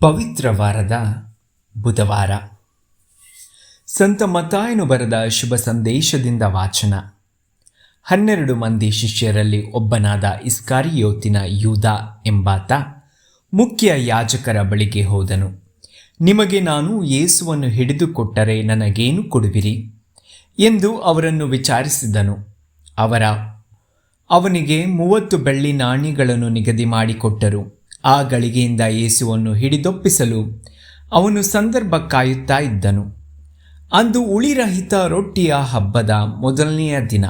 ಪವಿತ್ರ ವಾರದ ಬುಧವಾರ. ಸಂತ ಮತಾಯನು ಬರೆದ ಶುಭ ಸಂದೇಶದಿಂದ ವಾಚನ. ಹನ್ನೆರಡು ಮಂದಿ ಶಿಷ್ಯರಲ್ಲಿ ಒಬ್ಬನಾದ ಇಸ್ಕಾರಿಯೋತಿನ ಯೂದ ಎಂಬಾತ ಮುಖ್ಯ ಯಾಜಕರ ಬಳಿಗೆ ಹೋದನು. ನಿಮಗೆ ನಾನು ಯೇಸುವನ್ನು ಹಿಡಿದುಕೊಟ್ಟರೆ ನನಗೇನು ಕೊಡುವಿರಿ? ಎಂದು ಅವರನ್ನು ವಿಚಾರಿಸಿದನು. ಅವರ, ಅವನಿಗೆ ಮೂವತ್ತು ಬೆಳ್ಳಿ ನಾಣ್ಯಗಳನ್ನು ನಿಗದಿ ಮಾಡಿಕೊಟ್ಟರು. ಆ ಗಳಿಗೆಯಿಂದ ಯೇಸುವನ್ನು ಹಿಡಿದೊಪ್ಪಿಸಲು ಅವನು ಸಂದರ್ಭ ಕಾಯುತ್ತಾ ಇದ್ದನು. ಅಂದು ಉಳಿರಹಿತ ರೊಟ್ಟಿಯ ಹಬ್ಬದ ಮೊದಲನೆಯ ದಿನ.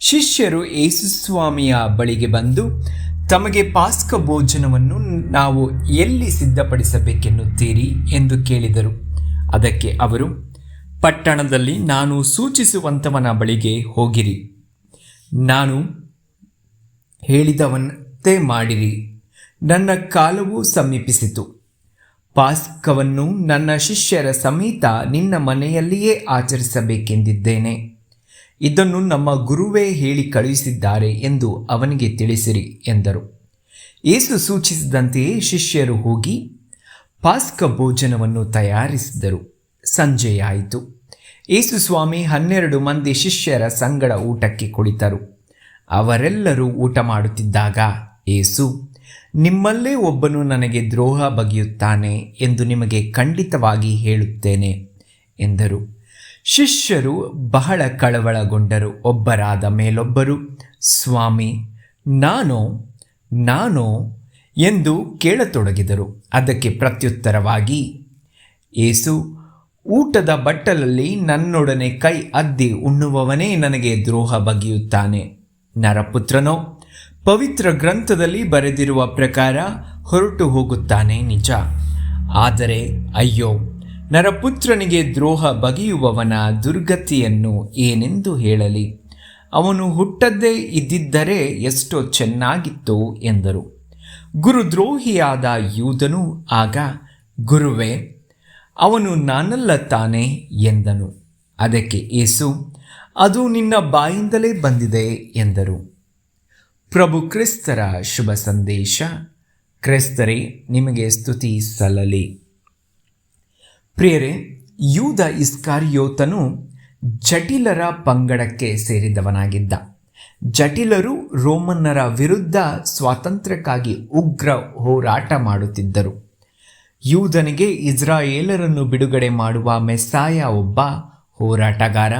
ಶಿಷ್ಯರು ಯೇಸುಸ್ವಾಮಿಯ ಬಳಿಗೆ ಬಂದು, ತಮಗೆ ಪಾಸ್ಕ ಭೋಜನವನ್ನು ನಾವು ಎಲ್ಲಿ ಸಿದ್ಧಪಡಿಸಬೇಕೆನ್ನುತ್ತೀರಿ? ಎಂದು ಕೇಳಿದರು. ಅದಕ್ಕೆ ಅವರು, ಪಟ್ಟಣದಲ್ಲಿ ನಾನು ಸೂಚಿಸುವಂಥವನ ಬಳಿಗೆ ಹೋಗಿರಿ. ನಾನು ಹೇಳಿದವಂತೆ ಮಾಡಿರಿ. ನನ್ನ ಕಾಲವು ಸಮೀಪಿಸಿತು. ಪಾಸ್ಕವನ್ನು ನನ್ನ ಶಿಷ್ಯರ ಸಮೇತ ನಿನ್ನ ಮನೆಯಲ್ಲಿಯೇ ಆಚರಿಸಬೇಕೆಂದಿದ್ದೇನೆ. ಇದನ್ನು ನಮ್ಮ ಗುರುವೇ ಹೇಳಿ ಕಳುಹಿಸಿದ್ದಾರೆ ಎಂದು ಅವನಿಗೆ ತಿಳಿಸಿರಿ ಎಂದರು. ಏಸು ಸೂಚಿಸಿದಂತೆಯೇ ಶಿಷ್ಯರು ಹೋಗಿ ಪಾಸ್ಕ ಭೋಜನವನ್ನು ತಯಾರಿಸಿದರು. ಸಂಜೆಯಾಯಿತು ಏಸು ಸ್ವಾಮಿ ಹನ್ನೆರಡು ಮಂದಿ ಶಿಷ್ಯರ ಸಂಗಡ ಊಟಕ್ಕೆ ಕುಳಿತರು. ಅವರೆಲ್ಲರೂ ಊಟ ಮಾಡುತ್ತಿದ್ದಾಗ ಏಸು ನಿಮ್ಮಲ್ಲೇ ಒಬ್ಬನು ನನಗೆ ದ್ರೋಹ ಬಗೆಯುತ್ತಾನೆ ಎಂದು ನಿಮಗೆ ಖಂಡಿತವಾಗಿ ಹೇಳುತ್ತೇನೆ, ಎಂದರು. ಶಿಷ್ಯರು ಬಹಳ ಕಳವಳಗೊಂಡರು. ಒಬ್ಬರಾದ ಮೇಲೊಬ್ಬರು, ಸ್ವಾಮಿ, ನಾನು ನಾನು, ಎಂದು ಕೇಳತೊಡಗಿದರು. ಅದಕ್ಕೆ ಪ್ರತ್ಯುತ್ತರವಾಗಿ, ಏಸು, ಊಟದ ಬಟ್ಟಲಲ್ಲಿ ನನ್ನೊಡನೆ ಕೈ ಅದ್ದಿ ಉಣ್ಣುವವನೇ ನನಗೆ ದ್ರೋಹ ಬಗೆಯುತ್ತಾನೆ. ನರಪುತ್ರನೋ ಪವಿತ್ರ ಗ್ರಂಥದಲ್ಲಿ ಬರೆದಿರುವ ಪ್ರಕಾರ ಹೊರಟು ಹೋಗುತ್ತಾನೆ ನಿಜ. ಆದರೆ, ಅಯ್ಯೋ, ನರಪುತ್ರನಿಗೆ ದ್ರೋಹ ಬಗೆಯುವವನ ದುರ್ಗತಿಯನ್ನು ಏನೆಂದು ಹೇಳಲಿ? ಅವನು ಹುಟ್ಟದ್ದೇ ಇದ್ದಿದ್ದರೆ ಎಷ್ಟೋ ಚೆನ್ನಾಗಿತ್ತು ಎಂದರು. ಗುರುದ್ರೋಹಿಯಾದ ಯೂದನು ಆಗ, ಗುರುವೆ, ಅವನು ನಾನಲ್ಲ ತಾನೆ ಎಂದನು. ಅದಕ್ಕೆ ಏಸು ಅದು ನಿನ್ನ ಬಾಯಿಂದಲೇ ಬಂದಿದೆ ಎಂದರು. ಪ್ರಭು ಕ್ರಿಸ್ತರ ಶುಭ ಸಂದೇಶ. ಕ್ರಿಸ್ತರೇ, ನಿಮಗೆ ಸ್ತುತಿ ಸಲ್ಲಲಿ. ಪ್ರಿಯರೇ, ಯೂದ ಇಸ್ಕಾರಿಯೋತನು ಜಟಿಲರ ಪಂಗಡಕ್ಕೆ ಸೇರಿದವನಾಗಿದ್ದ. ಜಟಿಲರು ರೋಮನ್ನರ ವಿರುದ್ಧ ಸ್ವಾತಂತ್ರ್ಯಕ್ಕಾಗಿ ಉಗ್ರ ಹೋರಾಟ ಮಾಡುತ್ತಿದ್ದರು. ಯೂದನಿಗೆ ಇಸ್ರಾಯೇಲರನ್ನು ಬಿಡುಗಡೆ ಮಾಡುವ ಮೆಸ್ಸಾಯ ಒಬ್ಬ ಹೋರಾಟಗಾರ,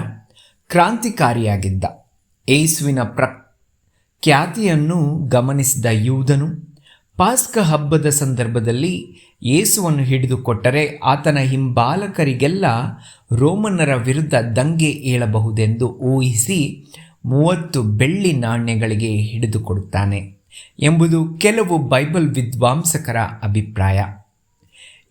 ಕ್ರಾಂತಿಕಾರಿಯಾಗಿದ್ದ. ಏಸುವಿನ ಪ್ರ ಖ್ಯಾತಿಯನ್ನು ಗಮನಿಸಿದ ಯೂದನು, ಪಾಸ್ಕ ಹಬ್ಬದ ಸಂದರ್ಭದಲ್ಲಿ ಯೇಸುವನ್ನು ಹಿಡಿದುಕೊಟ್ಟರೆ ಆತನ ಹಿಂಬಾಲಕರಿಗೆಲ್ಲ ರೋಮನ್ನರ ವಿರುದ್ಧ ದಂಗೆ ಏಳಬಹುದೆಂದು ಊಹಿಸಿ ಮೂವತ್ತು ಬೆಳ್ಳಿ ನಾಣ್ಯಗಳಿಗೆ ಹಿಡಿದುಕೊಡುತ್ತಾನೆ ಎಂಬುದು ಕೆಲವು ಬೈಬಲ್ ವಿದ್ವಾಂಸಕರ ಅಭಿಪ್ರಾಯ.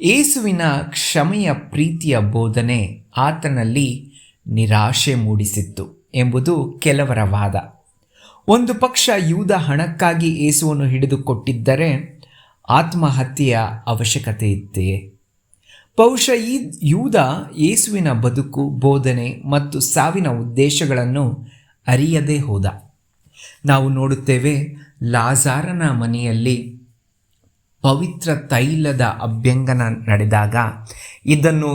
ಏಸುವಿನ ಕ್ಷಮೆಯ ಪ್ರೀತಿಯ ಬೋಧನೆ ಆತನಲ್ಲಿ ನಿರಾಶೆ ಮೂಡಿಸಿತ್ತು ಎಂಬುದು ಕೆಲವರ ವಾದ. ಒಂದು ಪಕ್ಷ ಯೂದ ಹಣಕ್ಕಾಗಿ ಏಸುವನ್ನು ಹಿಡಿದುಕೊಟ್ಟಿದ್ದರೆ ಆತ್ಮಹತ್ಯೆಯ ಅವಶ್ಯಕತೆ ಇತ್ತೇ. ಬಹುಶಃ ಈ ಯೂದ ಯೇಸುವಿನ ಬದುಕು, ಬೋಧನೆ ಮತ್ತು ಸಾವಿನ ಉದ್ದೇಶಗಳನ್ನು ಅರಿಯದೇ ಹೋದ. ನಾವು ನೋಡುತ್ತೇವೆ ಲಾಜಾರನ ಮನೆಯಲ್ಲಿ ಪವಿತ್ರ ತೈಲದ ಅಭ್ಯಂಗನ ನಡೆದಾಗ ಇದನ್ನು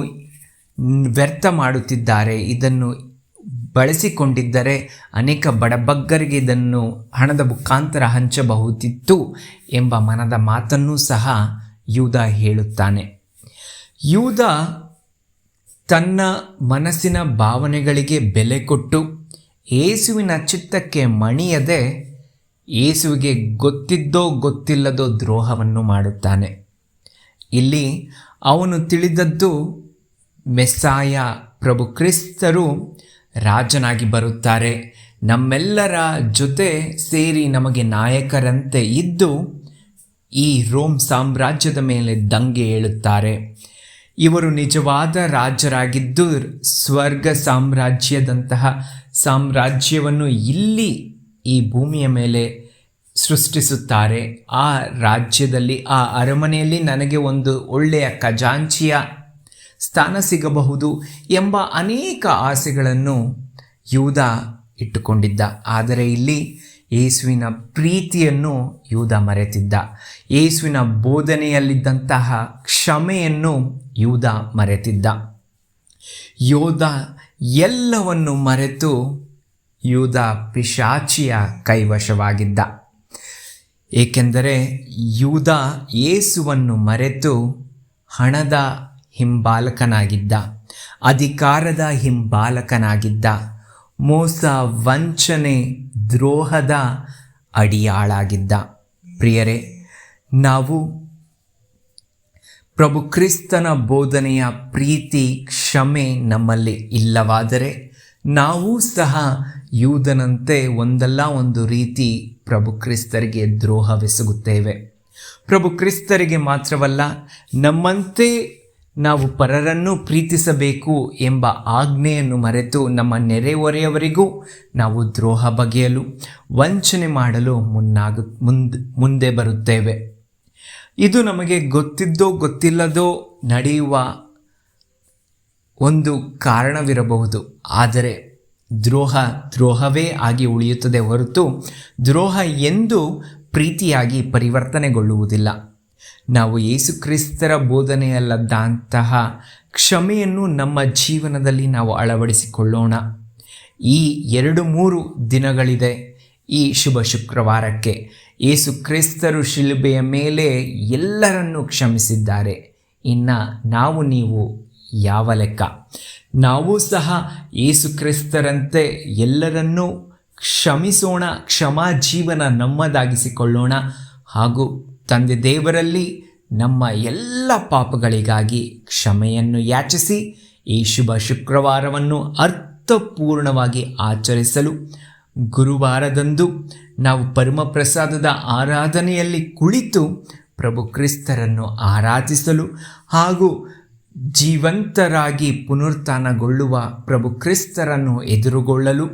ವ್ಯರ್ಥ ಮಾಡುತ್ತಿದ್ದಾರೆ, ಇದನ್ನು ಬಳಸಿಕೊಂಡಿದ್ದರೆ ಅನೇಕ ಬಡಬಗ್ಗರಿಗೆ ಇದನ್ನು ಹಣದ ಮುಖಾಂತರ ಹಂಚಬಹುದಿತ್ತು ಎಂಬ ಮನದ ಮಾತನ್ನೂ ಸಹ ಯೂದ ಹೇಳುತ್ತಾನೆ. ಯೂದ ತನ್ನ ಮನಸ್ಸಿನ ಭಾವನೆಗಳಿಗೆ ಬೆಲೆ ಕೊಟ್ಟು ಏಸುವಿನ ಚಿತ್ತಕ್ಕೆ ಮಣಿಯದೆ ಏಸುವಿಗೆ ಗೊತ್ತಿದ್ದೋ ಗೊತ್ತಿಲ್ಲದೋ ದ್ರೋಹವನ್ನು ಮಾಡುತ್ತಾನೆ. ಇಲ್ಲಿ ಅವನು ತಿಳಿದದ್ದು ಮೆಸ್ಸಾಯ ಪ್ರಭು ಕ್ರಿಸ್ತರು ರಾಜನಾಗಿ ಬರುತ್ತಾರೆ. ನಮ್ಮೆಲ್ಲರ ಜೊತೆ ಸೇರಿ ನಮಗೆ ನಾಯಕರಂತೆ ಇದ್ದು ಈ ರೋಮ್ ಸಾಮ್ರಾಜ್ಯದ ಮೇಲೆ ದಂಗೆ ಏಳುತ್ತಾರೆ. ಇವರು ನಿಜವಾದ ರಾಜರಾಗಿದ್ದು ಸ್ವರ್ಗ ಸಾಮ್ರಾಜ್ಯದಂತಹ ಸಾಮ್ರಾಜ್ಯವನ್ನು ಇಲ್ಲಿ ಈ ಭೂಮಿಯ ಮೇಲೆ ಸೃಷ್ಟಿಸುತ್ತಾರೆ. ಆ ರಾಜ್ಯದಲ್ಲಿ, ಆ ಅರಮನೆಯಲ್ಲಿ ನನಗೆ ಒಂದು ಒಳ್ಳೆಯ ಖಜಾಂಚಿಯ ಸ್ಥಾನ ಸಿಗಬಹುದು ಎಂಬ ಅನೇಕ ಆಸೆಗಳನ್ನು ಯೂದ ಇಟ್ಟುಕೊಂಡಿದ್ದ. ಆದರೆ ಇಲ್ಲಿ ಯೇಸುವಿನ ಪ್ರೀತಿಯನ್ನು ಯೂದ ಮರೆತಿದ್ದ. ಯೇಸುವಿನ ಬೋಧನೆಯಲ್ಲಿದ್ದಂತಹ ಕ್ಷಮೆಯನ್ನು ಯೂದ ಮರೆತಿದ್ದ. ಯೋಧ ಎಲ್ಲವನ್ನು ಮರೆತು ಯೂದ ಪಿಶಾಚಿಯ ಕೈವಶವಾಗಿದ್ದ. ಏಕೆಂದರೆ ಯೂದ ಯೇಸುವನ್ನು ಮರೆತು ಹಣದ ಹಿಂಬಾಲಕನಾಗಿದ್ದ. ಅಧಿಕಾರದ ಹಿಂಬಾಲಕನಾಗಿದ್ದ. ಮೋಸ ವಂಚನೆ ದ್ರೋಹದ ಅಡಿಯಾಳಾಗಿದ್ದ. ಪ್ರಿಯರೇ, ನಾವು ಪ್ರಭು ಕ್ರಿಸ್ತನ ಬೋಧನೆಯ ಪ್ರೀತಿ, ಕ್ಷಮೆ ನಮ್ಮಲ್ಲಿ ಇಲ್ಲವಾದರೆ ನಾವು ಸಹ ಯೂದನಂತೆ ಒಂದಲ್ಲ ಒಂದು ರೀತಿ ಪ್ರಭು ಕ್ರಿಸ್ತರಿಗೆ ದ್ರೋಹವೆಸಗುತ್ತೇವೆ. ಪ್ರಭು ಕ್ರಿಸ್ತರಿಗೆ ಮಾತ್ರವಲ್ಲ, ನಮ್ಮಂತೆ ನಾವು ಪರರನ್ನು ಪ್ರೀತಿಸಬೇಕು ಎಂಬ ಆಜ್ಞೆಯನ್ನು ಮರೆತು ನಮ್ಮ ನೆರೆಹೊರೆಯವರಿಗೂ ನಾವು ದ್ರೋಹ ಬಗೆಯಲು ವಂಚನೆ ಮಾಡಲು ಮುನ್ನಾಗು, ಮುಂದೆ ಮುಂದೆ ಬರುತ್ತೇವೆ. ಇದು ನಮಗೆ ಗೊತ್ತಿದ್ದೋ ಗೊತ್ತಿಲ್ಲದೋ ನಡೆಯುವ ಒಂದು ಕಾರಣವಿರಬಹುದು. ಆದರೆ ದ್ರೋಹ ದ್ರೋಹವೇ ಆಗಿ ಉಳಿಯುತ್ತದೆ ಹೊರತು ದ್ರೋಹ ಎಂದು ಪ್ರೀತಿಯಾಗಿ ಪರಿವರ್ತನೆಗೊಳ್ಳುವುದಿಲ್ಲ. ನಾವು ಯೇಸುಕ್ರಿಸ್ತರ ಬೋಧನೆಯಲ್ಲದಂತಹ ಕ್ಷಮೆಯನ್ನು ನಮ್ಮ ಜೀವನದಲ್ಲಿ ನಾವು ಅಳವಡಿಸಿಕೊಳ್ಳೋಣ. ಈ ಎರಡು ಮೂರು ದಿನಗಳಿದೆ ಈ ಶುಭ ಶುಕ್ರವಾರಕ್ಕೆ. ಯೇಸು ಕ್ರಿಸ್ತರು ಶಿಲುಬೆಯ ಮೇಲೆ ಎಲ್ಲರನ್ನೂ ಕ್ಷಮಿಸಿದ್ದಾರೆ. ಇನ್ನು ನಾವು ನೀವು ಯಾವ ಲೆಕ್ಕ? ನಾವು ಸಹ ಯೇಸು ಕ್ರಿಸ್ತರಂತೆ ಎಲ್ಲರನ್ನೂ ಕ್ಷಮಿಸೋಣ, ಕ್ಷಮಾ ಜೀವನ ನಮ್ಮದಾಗಿಸಿಕೊಳ್ಳೋಣ ಹಾಗೂ ತಂದೆ ದೇವರಲ್ಲಿ ನಮ್ಮ ಎಲ್ಲ ಪಾಪಗಳಿಗಾಗಿ ಕ್ಷಮೆಯನ್ನು ಯಾಚಿಸಿ ಈ ಶುಭ ಶುಕ್ರವಾರವನ್ನು ಅರ್ಥಪೂರ್ಣವಾಗಿ ಆಚರಿಸಲು ಗುರುವಾರದಂದು ನಾವು ಪರಮಪ್ರಸಾದದ ಆರಾಧನೆಯಲ್ಲಿ ಕುಳಿತು ಪ್ರಭು ಕ್ರಿಸ್ತರನ್ನು ಆರಾಧಿಸಲು ಹಾಗೂ ಜೀವಂತರಾಗಿ ಪುನರುತ್ಥಾನಗೊಳ್ಳುವ ಪ್ರಭು ಕ್ರಿಸ್ತರನ್ನು ಎದುರುಗೊಳ್ಳಲು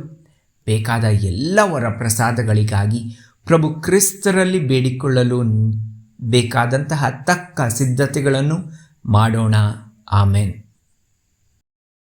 ಬೇಕಾದ ಎಲ್ಲ ವರ ಪ್ರಸಾದಗಳಿಗಾಗಿ ಪ್ರಭು ಕ್ರಿಸ್ತರಲ್ಲಿ ಬೇಡಿಕೊಳ್ಳಲು ಬೇಕಾದಂತಹ ತಕ್ಕ ಸಿದ್ಧತೆಗಳನ್ನು ಮಾಡೋಣ. ಆಮೇನ್.